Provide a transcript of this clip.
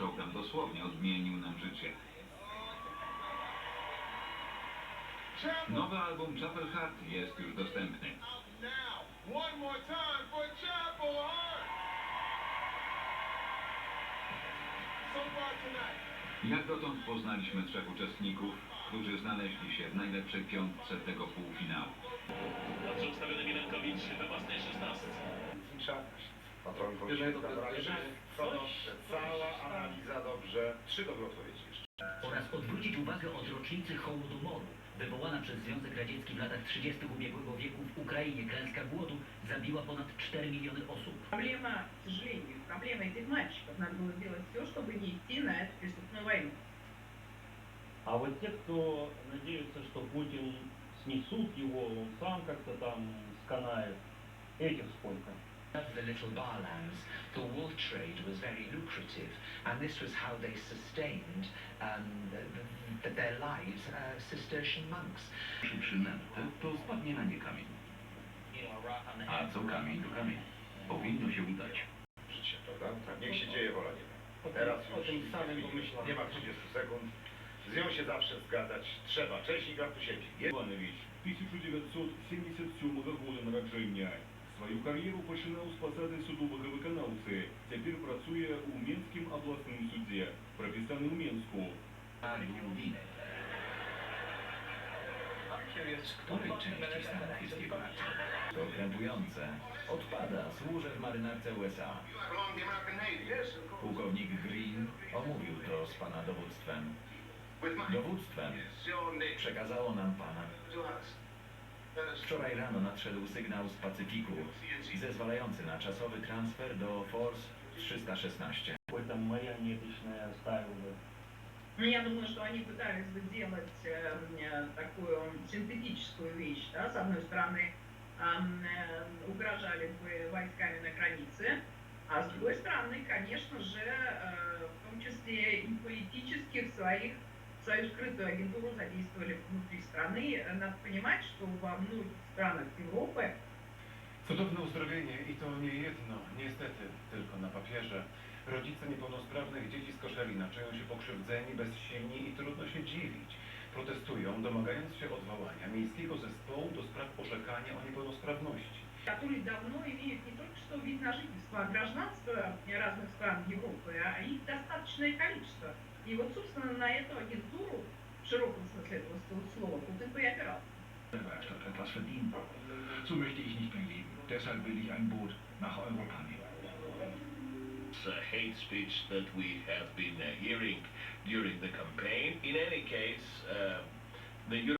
program dosłownie odmienił nam życie. Nowy album Chapel Heart jest już dostępny. Jak dotąd poznaliśmy trzech uczestników, którzy znaleźli się w najlepszej piątce tego półfinału. Dobrze ustawiony Milenkowicz we własnej szesnastce. Patronką Jeżeli to- brali dobrze. Trzy dobre odpowiedzi jeszcze. oraz odwrócić uwagę od rocznicy Hołodomoru, wywołana przez Związek Radziecki w latach 30. ubiegłego wieku w Ukrainie. Klęska głodu zabiła ponad 4 miliony osób. Проблема, к сожалению, проблема этих мальчиков. Надо было сделать все, чтобы не идти на эту преступную войну. А вот те, кто надеются, что Путин снесут его, он сам как-то там сканает, этих сколько? of the little barlands, the wool trade was very lucrative, and this was how they sustained um, th th their lives as Cistercian monks. przynęty, to spadnie na nie kamień. A co kamień, to kamień. Powinno się udać. Życie, prawda? Niech się dzieje wola nieba. Teraz o już tym samym pomyślałem. nie ma 30 sekund. Z nią się zawsze zgadzać trzeba. Cześć i Gartusiewi. Іванович 1977 года народження. Свою кар'єру починав з посади судового виконавці. Тепер працює у Мінськім обласному суді, прописаний у Мінську. Z której części Stanów jest jego akcja? To krępujące. Odpada, służę w marynarce USA. Pułkownik Green omówił to z pana dowództwem. Dowództwem przekazało nam pana. Wczoraj rano nadszedł sygnał z Pacyfiku zezwalający na czasowy transfer do Force 316. Какое-то марионеточное ставил бы. Ну, я думаю, что они пытались бы сделать э, э, такую синтетическую вещь. Да? С одной стороны, э, угрожали бы войсками на границе, а с другой стороны, конечно же, э, в том числе и политических своих свою скрытую агентуру задействовали внутри страны. Надо понимать, что во многих странах Европы Cudowne uzdrowienie i to nie jedno, niestety, tylko na papierze. Rodzice niepełnosprawnych dzieci z Koszalina czują się pokrzywdzeni, bezsilni i trudno się dziwić. Protestują, domagając się odwołania Miejskiego Zespołu do spraw orzekania o niepełnosprawności. которые давно имеют не только что вид на жительство, а гражданство разных стран Европы, а их достаточное количество. И вот, собственно, на эту агентуру, в широком смысле этого слова, Путин и опирался. Werkstatt etwas verdienen. So möchte ich nicht mehr leben. Deshalb will ich ein Boot nach Europa nehmen. It's a hate speech that we have been uh, hearing during the campaign. In any case, uh, the